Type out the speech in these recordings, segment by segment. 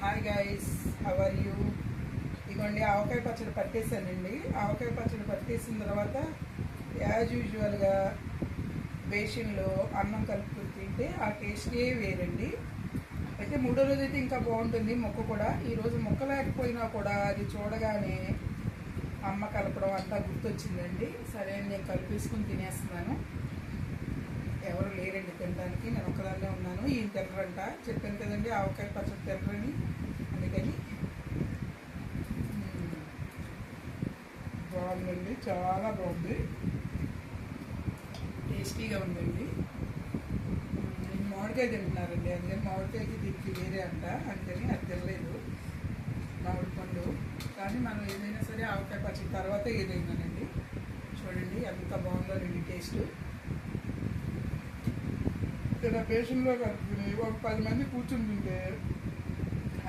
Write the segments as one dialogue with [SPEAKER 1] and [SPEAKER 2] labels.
[SPEAKER 1] Hi guys how are you ఇదిగోండి ఆవకాయ పచ్చడి పట్టేశానండి. ఆవకాయ పచ్చడి పట్టేసిన తర్వాత యాజ్ యూజువల్గా బేషన్లో అన్నం కలుపుకుని తింటే ఆ టేస్టే వేరండి. అయితే మూడో రోజు అయితే ఇంకా బాగుంటుంది మొక్క కూడా. ఈరోజు మొక్క లేకపోయినా కూడా అది చూడగానే అమ్మ కలపడం అంతా గుర్తొచ్చిందండి. సరే అని నేను కలిపేసుకుని తినేస్తున్నాను. ఎవరు లేరండి తినడానికి నేను ఒక్కదాన్నే ఉన్నాను ఈయన తినరంట చెప్పాను కదండి ఆవకాయ పచ్చడి తినరని అందుకని బాగుందండి చాలా బాగుంది. టేస్టీగా ఉందండి. నేను మామిడికాయ తింటున్నారండి. అందుకని మామిడికాయకి దీనికి వేరే అంట. అందుకని అది తినలేదు. మామిడి పండు. కానీ మనం ఏదైనా సరే ఆవకాయ పచ్చడి తర్వాత ఏదైనానండి. చూడండి ఎంత బాగుందో రండి టేస్ట్. ఇక్కడ పేషెంట్లో కలుపుకుని ఒక పది మంది కూర్చుంటుంటే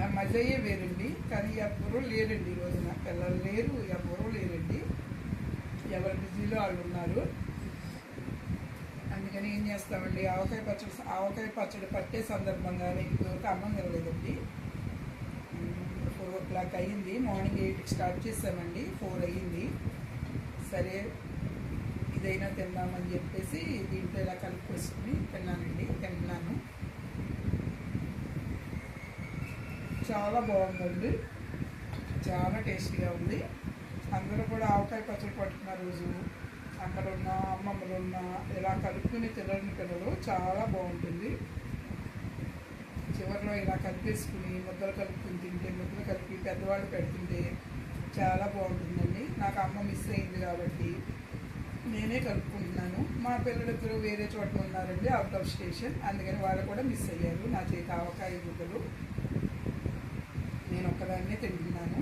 [SPEAKER 1] ఆ మజయ్యే వేరండి. కానీ ఎవరు లేరండి ఈ రోజున. పిల్లలు లేరు ఎవరు లేరండి. ఎవరి బిజీలో వాళ్ళు ఉన్నారు. అందుకని ఏం చేస్తామండి? ఆవకాయ పచ్చడి ఆవకాయ పచ్చడి పట్టే సందర్భంగానే ఇంతవరకు అన్నం తినలేదండి. ఫోర్ ఓ క్లాక్ అయ్యింది. మార్నింగ్ ఎయిట్కి స్టార్ట్ చేసామండి ఫోర్ అయ్యింది. సరే ఇదైనా తిందామని చెప్పేసి దీంట్లో ఇలా కలుపుకొసుకుని తిన్నానండి తిన్నాను చాలా బాగుందండి. చాలా టేస్టీగా ఉంది. అందరూ కూడా ఆవకాయ పచ్చడి పట్టుకున్న రోజు అమ్మలున్నా అమ్మమ్మలున్నా ఇలా కలుపుకుని తినని పిల్లలు చాలా బాగుంటుంది. చివరిలో ఇలా కలిపేసుకుని ముద్దలు కలుపుకుని తింటే ముద్దలు కలిపి పెద్దవాళ్ళు పెడుతుంటే చాలా బాగుంటుందండి. నాకు అమ్మ మిస్ అయింది కాబట్టి కలుపుకుంటున్నాను. మా పిల్లలిద్దరూ వేరే చోట ఉన్నారండి అవుట్ ఆఫ్ స్టేషన్ అందుకని వాళ్ళు కూడా మిస్ అయ్యారు. నా చేతి ఆవకాయ గుడ్డలు నేను ఒక్కదాన్నే తింటున్నాను.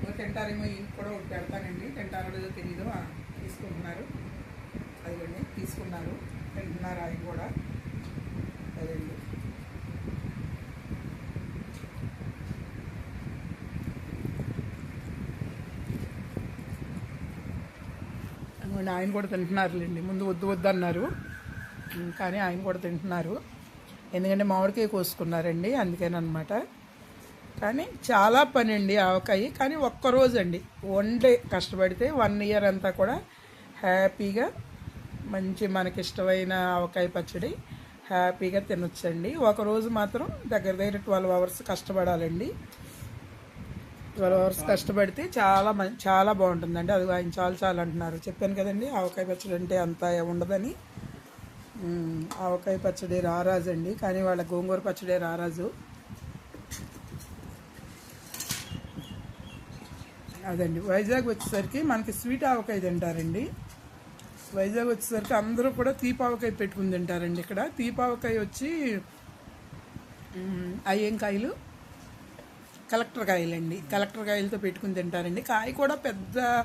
[SPEAKER 1] ఎవరు తింటారేమో ఇంక కూడా ఒకటి పెడతానండి. తింటారో లేదో తెలీదు తీసుకుంటున్నారు. అదిగండి తీసుకున్నారు. తింటున్నారు అవి కూడా అదండి అవును, ఆయన కూడా తింటున్నారులేండి. ముందు వద్దు వద్దు అన్నారు. కానీ ఆయన కూడా తింటున్నారు. ఎందుకంటే మామిడికాయ కోసుకున్నారండి అందుకేనమాట కానీ చాలా పని అండి ఆవకాయ. కానీ ఒక్కరోజు అండి వన్ డే కష్టపడితే వన్ ఇయర్ అంతా కూడా హ్యాపీగా మంచి మనకి ఇష్టమైన ఆవకాయ పచ్చడి హ్యాపీగా తినొచ్చండి. ఒకరోజు మాత్రం దగ్గర దగ్గర ట్వెల్వ్ అవర్స్ కష్టపడాలండి. ట్వెల్వ్ అవర్స్ కష్టపడితే చాలా మంచి చాలా బాగుంటుందండి. అది ఆయన చాలా చాలా అంటున్నారు. చెప్పాను కదండి ఆవకాయ పచ్చడి అంటే అంత ఉండదని. ఆవకాయ పచ్చడి రారాజు అండి కానీ వాళ్ళ గోంగూర పచ్చడి రారాజు. అదండి. వైజాగ్ వచ్చేసరికి మనకి స్వీట్ ఆవకాయ తింటారండి. వైజాగ్ వచ్చేసరికి అందరూ కూడా తీపావకాయ పెట్టుకుని తింటారండి ఇక్కడ. తీపావకాయ వచ్చి మ్మ్, అయ్యేం కాయలు కలెక్టర్ కాయలండి. కలెక్టర్ కాయలతో పెట్టుకుని తింటారండి. కాయ కూడా పెద్ద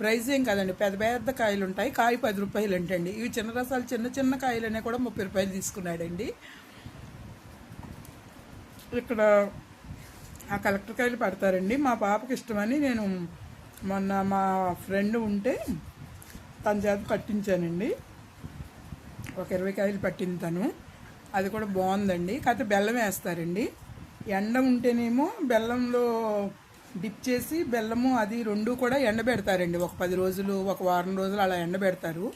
[SPEAKER 1] ప్రైస్ ఏం కాదండి. పెద్ద పెద్ద కాయలు ఉంటాయి కాయ పది రూపాయలు అంటండి ఇవి చిన్న రసాలు చిన్న చిన్న కాయలనే కూడా ముప్పై రూపాయలు తీసుకున్నాడండి. ఇక్కడ ఆ కలెక్టర్ కాయలు పడతారండి. మా పాపకి ఇష్టమని నేను మొన్న మా ఫ్రెండ్ ఉంటే తన చేత పట్టించానండి. ఒక ఇరవై కాయలు పట్టింది తను. అది కూడా బాగుందండి. కాకపోతే బెల్లం వేస్తారండి. ఎండ ఉంటేనేమో బెల్లంలో డిప్ చేసి బెల్లము అది రెండు కూడా ఎండబెడతారండి ఒక పది రోజులు ఒక వారం రోజులు అలా ఎండబెడతారు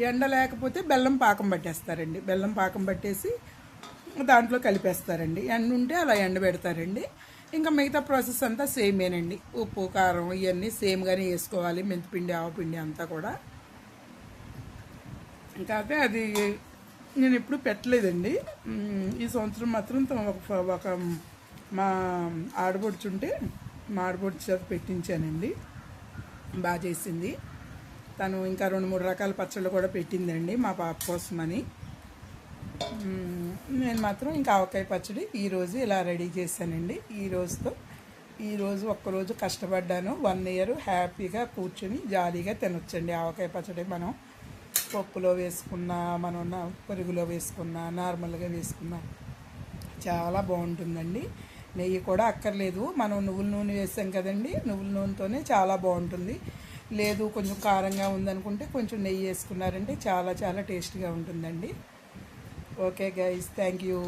[SPEAKER 1] ఎండ లేకపోతే బెల్లం పాకం పట్టేస్తారండి. బెల్లం పాకం పట్టేసి దాంట్లో కలిపేస్తారండి. ఎండ ఉంటే అలా ఎండబెడతారండి ఇంకా మిగతా ప్రాసెస్ అంతా సేమేనండి. ఉప్పు కారం ఇవన్నీ సేమ్గానే వేసుకోవాలి. మెంతిపిండి ఆవపిండి అంతా కూడా. కాకపోతే అది నేను ఎప్పుడు పెట్టలేదండి. ఈ సంవత్సరం మాత్రం ఒక ఒక మా ఆడబొడుచుంటే మా ఆడబొడుచు చేత పెట్టించానండి. బాగా చేసింది. తను ఇంకా రెండు మూడు రకాల పచ్చళ్ళు కూడా పెట్టిందండి మా పాప కోసమని. నేను మాత్రం ఇంకా ఆవకాయ పచ్చడి ఈరోజు ఇలా రెడీ చేశానండి. ఈ రోజుతో ఈరోజు ఒక్కరోజు కష్టపడ్డాను. వన్ ఇయర్ హ్యాపీగా కూర్చొని జాలీగా తినొచ్చండి ఆవకాయ పచ్చడి మనం. పప్పులో వేసుకున్నా మనం పొరుగులో పెరుగులో వేసుకున్నా నార్మల్గా వేసుకున్నా చాలా బాగుంటుందండి. నెయ్యి కూడా అక్కర్లేదు. మనం నువ్వుల నూనె వేసాం కదండి నువ్వుల నూనెతోనే చాలా బాగుంటుంది. లేదు కొంచెం కారంగా ఉందనుకుంటే కొంచెం నెయ్యి వేసుకున్నారంటే చాలా చాలా టేస్ట్గా ఉంటుందండి. Okay guys thank you